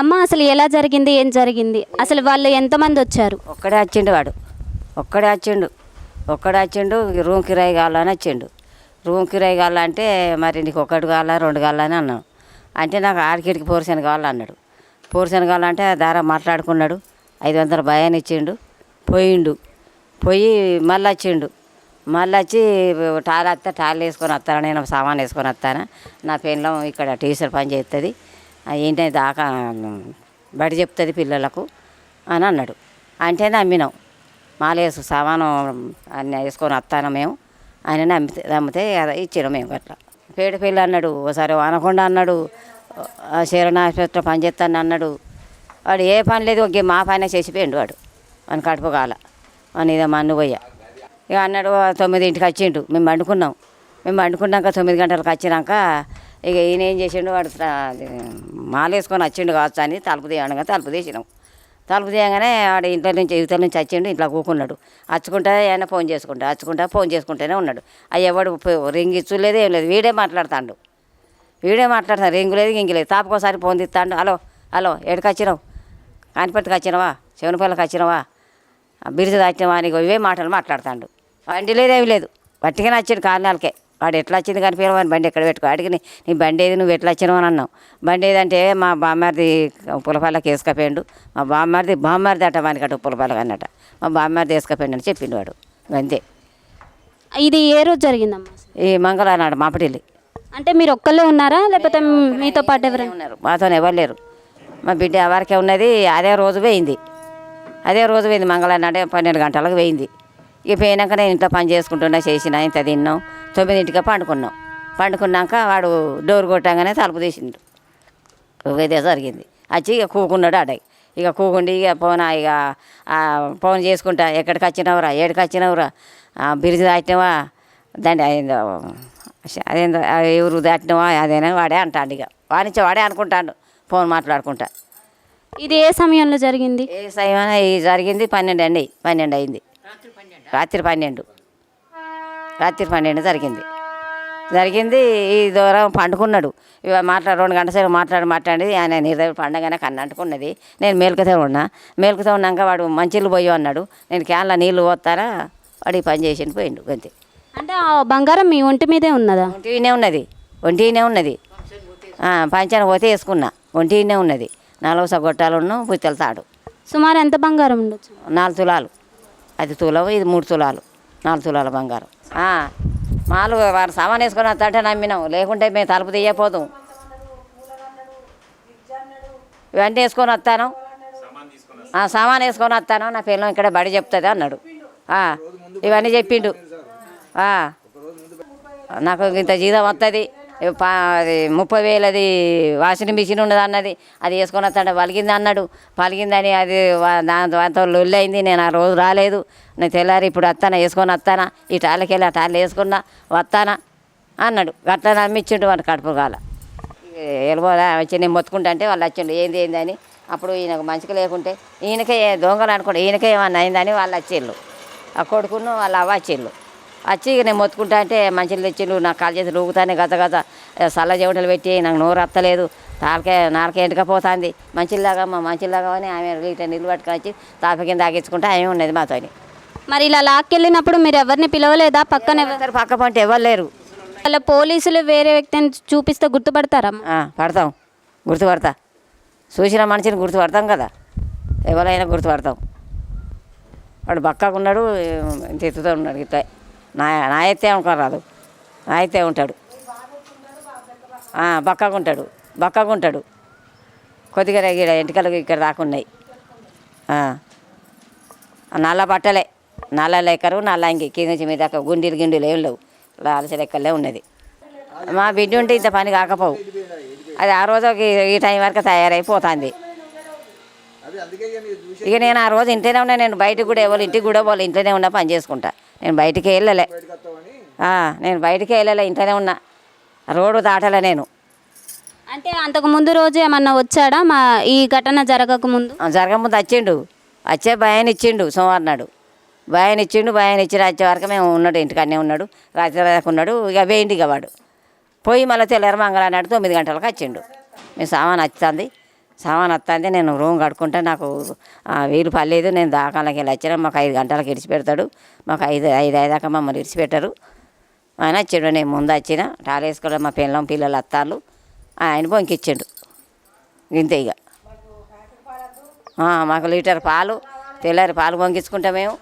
అమ్మ అసలు ఎలా జరిగింది ఏం జరిగింది? అసలు వాళ్ళు ఎంతమంది వచ్చారు? ఒక్కడే వచ్చిండు వాడు. ఒక్కడే వచ్చిండు ఒక్కడే వచ్చిండు రూమ్ కిరాయి కావాలని వచ్చిండు రూమ్ కిరాయి కావాలంటే మరి నీకు ఒకటి కావాలా రెండు కావాలని అన్నాను. అంటే నాకు ఆడికిడికి పోర్షన్ కావాలన్నాడు పోర్షన్ కావాలంటే దారా మాట్లాడుకున్నాడు. ఐదు వందల భయాన్ని ఇచ్చిండు. పోయిండు. పోయి మళ్ళీ వచ్చిండు మళ్ళీ వచ్చి టాల్ వస్తా టాల్ వేసుకొని వస్తాను నేను సామాన్ వేసుకొని వస్తాను? నా పెన్లో ఇక్కడ టీచర్ పని చేస్తుంది ఏంటని దాకా బడి చెప్తుంది పిల్లలకు అని అన్నాడు. అంటే నమ్మినాం. మాలేసు సామాను అన్నీ వేసుకొని వస్తాను మేము. ఆయన నమ్మితే నమ్మితే అదే ఇచ్చినాం మేము అట్లా పేడ పిల్ల అన్నాడు ఒకసారి వానకొండ అన్నాడు శరణ ఆసుపత్రిలో పని చేస్తాను అన్నాడు. వాడు ఏ పని లేదు ఒక మా పైన చేసిపోయిండు వాడు. అని కడుపు కాల అని ఇదే మన్ను పోయా. ఇక అన్నాడు తొమ్మిదింటికి వచ్చిండు. మేము వండుకున్నాం మేము వండుకున్నాక తొమ్మిది గంటలకు వచ్చినాక ఇక ఈయన ఏం చేసిండు వాడు అది మాలేసుకొని వచ్చిండు కావచ్చు అని తలుపు తీయగా తలుపు తీసినాం. తలుపు తీయగానే వాడు ఇంట్లో నుంచి యువతల నుంచి వచ్చిండు ఇంట్లో కూకున్నాడు. వచ్చుకుంటా ఆయన ఫోన్ చేసుకుంటా అచ్చుకుంటా ఫోన్ చేసుకుంటూనే ఉన్నాడు. అయ్యి ఎవడు రింగ్ ఇచ్చులేదు ఏం లేదు వీడే మాట్లాడుతాడు. వీడే మాట్లాడతాడు రింగు లేదు ఇంక లేదు. తాపకోసారి ఫోన్ తీస్తాడు హలో హలో ఎక్కడికి వచ్చినావు కానిపట్టుకు వచ్చినావా? శివనపల్లికి వచ్చినావా? బిరుజు దాచినవా అని ఇవే మాటలు మాట్లాడతాడు. లేదు ఏమి లేదు. పట్టుకనే వచ్చాడు కారణాలకే వాడు ఎట్లా వచ్చింది కనిపించమని బండి ఎక్కడ పెట్టుకో? అడిగి నీ- బండి ఏది? నువ్వు ఎట్లా వచ్చినావు అని అన్నావు. బండి ఏదంటే మా బామ్మారిది పులపాలకి వేసుకపోయాడు. మా బామ్మారిది బామ్మారిది అట వానికి అటు పులపాలకి అన్నట. మా బామ్మారిది వేసుకపోయాడు అని చెప్పిండు వాడు. అంతే. ఇది ఏ రోజు జరిగిందమ్మా? ఈ మంగళ నాడు మాపటిల్లి. అంటే మీరు ఒక్కళ్ళే ఉన్నారా? లేకపోతే మీతో పాటు ఎవరైనా ఉన్నారు. మాతో ఎవరు లేరు. మా బిడ్డ ఎవరికే ఉన్నది? అదే రోజు పోయింది. అదే రోజు పోయింది మంగళవారం నాడే పన్నెండు గంటలకు పోయింది. ఇక పోయినాక నేను ఇంట్లో పని చేసుకుంటున్నా చేసిన ఇంత తిన్నాం. తొమ్మిదింటికి పండుకున్నాం. పండుకున్నాక వాడు డోర్ కొట్టంగానే తలుపు తీసిండు. ఇదే జరిగింది. వచ్చి ఇక కూకున్నాడు ఆడ. ఇక కూకుండి ఇక పోనా ఇక ఫోన్ చేసుకుంటా ఎక్కడికి వచ్చినావురా ఏడికి వచ్చినావురా ఆ, బిరిజి దాటినవా దాన్ని అదేందో అదేందో ఎవరు దాటినవా అదేనా వాడే అంటాడు ఇక. వానించి వాడే అనుకుంటాడు ఫోన్ మాట్లాడుకుంటా. ఇది ఏ సమయంలో జరిగింది? ఏ సమయం? ఈ జరిగింది పన్నెండు అండి పన్నెండు అయింది. రాత్రి పన్నెండు. రాత్రి పన్నెండు జరిగింది. జరిగింది ఈ దూరం పండుకున్నాడు. ఇవ మాట్లాడు రెండు గంటల సేపు మాట్లాడి మాట్లాడి ఆయన నిర్దయ పండగానే కన్ను అంటుకున్నది. నేను మేలుకుతే ఉన్నా. మేలుకుతే ఉన్నాక వాడు మంచిళ్ళు పోయి అన్నాడు. నేను క్యాన్లో నీళ్ళు పోతారా? వాడు ఈ పని చేసిండు పోయిండు అంతే అంటే ఆ బంగారం మీ ఒంటి మీదే ఉన్నదా? ఒంటినే ఉన్నది. ఒంటినే ఉన్నది. పంచాన పోతే వేసుకున్నా. ఒంటినే ఉన్నది. నలవస గొట్టాలున్న పుత్తెల తాడు. సుమారు ఎంత బంగారం ఉండొచ్చు? నాలుగు తులాలు. అది తులం ఇది మూడు తులాలు. నాలుగు తులాల బంగారం. మాలు వాడు సామాన్ వేసుకొని వస్తాంటే నమ్మినాం. లేకుంటే మేము తలుపు తీయపోతాం ఇవన్నీ వేసుకొని వస్తాను. సామాన్ వేసుకొని వస్తాను. నా పిల్లలు ఇక్కడ బడి చెప్తుంది అన్నాడు. ఇవన్నీ చెప్పిండు. నాకు ఇంత జీతం వస్తుంది అది ముప్పై వేలది వాషింగ్ మిషన్ ఉన్నది అన్నది అది వేసుకొని వస్తాడు. పలిగింది అన్నాడు. పలిగిందని అది దాని దాంతో లొల్లి అయింది. నేను ఆ రోజు రాలేదు. నేను తెల్లారి ఇప్పుడు వస్తానా వేసుకొని వస్తానా? ఈ టాళ్ళకి వెళ్ళి ఆ టాళ్ళు వేసుకున్నా వస్తానా? అన్నాడు. అట్లా నమ్మిచ్చిండు వాడు కడుపు కాల ఎలుబోదా వచ్చి నేను మొత్తుకుంటా అంటే వాళ్ళు వచ్చిండు ఏంది ఏందని అప్పుడు ఈయనకు మంచిగా లేకుంటే ఈయనకే దొంగలు అనుకోండి ఈయనకే ఏమన్నా అయిందని వాళ్ళు వచ్చిళ్ళు ఆ కొడుకును వాళ్ళ అవ్వ వచ్చిళ్ళు వచ్చి ఇక నేను మొత్తుకుంటా అంటే మంచిలు తెచ్చిండు నా కాలు చేతులు ఊగుతానే గత గత సల్ల చెవిటలు పెట్టి నాకు నోరు అత్తలేదు. నాలుకే నాలుకే ఎంటకపోతుంది మంచిలాగా మా మంచిలాగా అని ఆమె ఇట్లా నీళ్ళు పట్టుకొని వచ్చి తాప కింద తాగించుకుంటే ఆమె ఉన్నది మాతోని. మరి ఇలా లాక్కెళ్ళినప్పుడు మీరు ఎవరిని పిలవలేదా? పక్కన ఎవరు పక్క పంటే ఎవరు లేరు. వాళ్ళ పోలీసులు వేరే వ్యక్తిని చూపిస్తే గుర్తుపడతారా? పడతాం. గుర్తుపడతా. చూసిన మనిషిని గుర్తుపడతాం కదా. ఎవరైనా గుర్తుపడతాం. వాడు బక్కగా ఉన్నాడు ఎత్తుతో ఉన్నాడు ఇట్లా. నా నా ఎత్తే అనుకోరాదు నా ఎత్తే ఉంటాడు బక్కగా ఉంటాడు. బక్కగా ఉంటాడు. కొద్దిగా ఇక్కడ ఎంటికలు ఇక్కడ దాకా ఉన్నాయి. ఆ. ఆ నల్ల బట్టలే. నల్ల లెక్కరు నల్ల అంగి కింద నుంచి మీద గుండీలు గిండీలు ఏం లేవు. లాలస లెక్కలే ఉన్నది. మా బిడ్డ ఉంటే ఇంత పని కాకపోవు. అది ఆ రోజు ఈ- టైం వరకు తయారైపోతుంది. ఇక నేను ఆ రోజు ఇంట్లోనే ఉన్నా నేను బయటకు కూడా ఎవరు ఇంటికి కూడా వాళ్ళు ఇంట్లోనే ఉన్నా పని చేసుకుంటా. నేను బయటికి వెళ్ళలే. నేను బయటికి వెళ్ళలే ఇంట్లోనే ఉన్నా. రోడ్డు దాటలే నేను. అంటే అంతకు ముందు రోజు ఏమన్నా వచ్చాడా? మా ఈ ఘటన జరగక ముందు? ఆ, జరగముందు వచ్చిండు. వచ్చే భయాన్ని ఇచ్చిండు సోమవారం నాడు. భయాన్ని ఇచ్చిండు భయాన్ని ఇచ్చి వచ్చే వరకు మేము ఉన్నాడు ఇంటికాడనే ఉన్నాడు. రాత్రి దాకా ఉన్నాడు ఇక వేయండి ఇక వాడు. పోయి మళ్ళీ తెల్లారి మంగళ నాడు తొమ్మిది గంటలకు వచ్చిండు. మేము సామాన్ వచ్చింది సామాన్ వస్తుంది నేను రూమ్ కట్టుకుంటే నాకు వీలు పర్లేదు నేను దాకాలకి వెళ్ళి వచ్చిన. మాకు ఐదు గంటలకు ఇడిచి పెడతాడు మాకు ఐదు ఐదు ఐదాక మమ్మల్ని ఇడిచిపెట్టడు ఆయన వచ్చాడు. నేను ముందు వచ్చిన. టాలేసుకుని వేసుకోవడం మా పిల్లం పిల్లలు అత్తాలు ఆయన బొంకిచ్చిండు. ఇంతే ఇక. మాకు లీటర్ పాలు తెల్లారి పాలు పొంగించుకుంటాం మేము.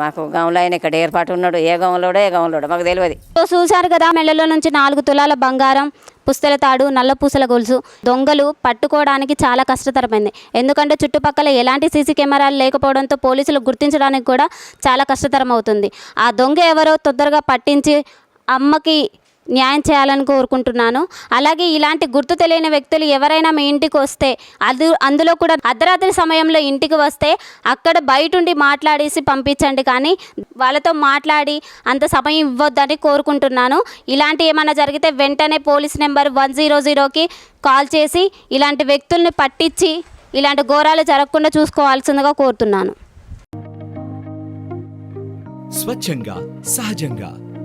మాకు గంలో ఆయన ఇక్కడ ఏర్పాటు ఉన్నాడు. ఏ గంలోడో ఏ గంలోడో మాకు తెలియదు చూశారు కదా మెళ్ళలో నుంచి నాలుగు తులాల బంగారం పుస్తల తాడు నల్ల పూసల గొలుసు. దొంగలు పట్టుకోవడానికి చాలా కష్టతరమైంది. ఎందుకంటే చుట్టుపక్కల ఎలాంటి సీసీ కెమెరాలు లేకపోవడంతో పోలీసులు గుర్తించడానికి కూడా చాలా కష్టతరం అవుతుంది ఆ దొంగ ఎవరో తొందరగా పట్టించి అమ్మకి న్యాయం చేయాలని కోరుకుంటున్నాను. అలాగే ఇలాంటి గుర్తు తెలియని వ్యక్తులు ఎవరైనా మీ ఇంటికి వస్తే అది అందులో కూడా అర్ధరాత్రి సమయంలో ఇంటికి వస్తే అక్కడ బయట ఉండి మాట్లాడేసి పంపించండి. కానీ వాళ్ళతో మాట్లాడి అంత సమయం ఇవ్వద్దని కోరుకుంటున్నాను. ఇలాంటి ఏమైనా జరిగితే వెంటనే పోలీస్ నెంబర్ వన్ జీరో జీరోకి కాల్ చేసి ఇలాంటి వ్యక్తుల్ని పట్టించి ఇలాంటి ఘోరాలు జరగకుండా చూసుకోవాల్సిందిగా కోరుతున్నాను. స్వచ్ఛంగా సహజంగా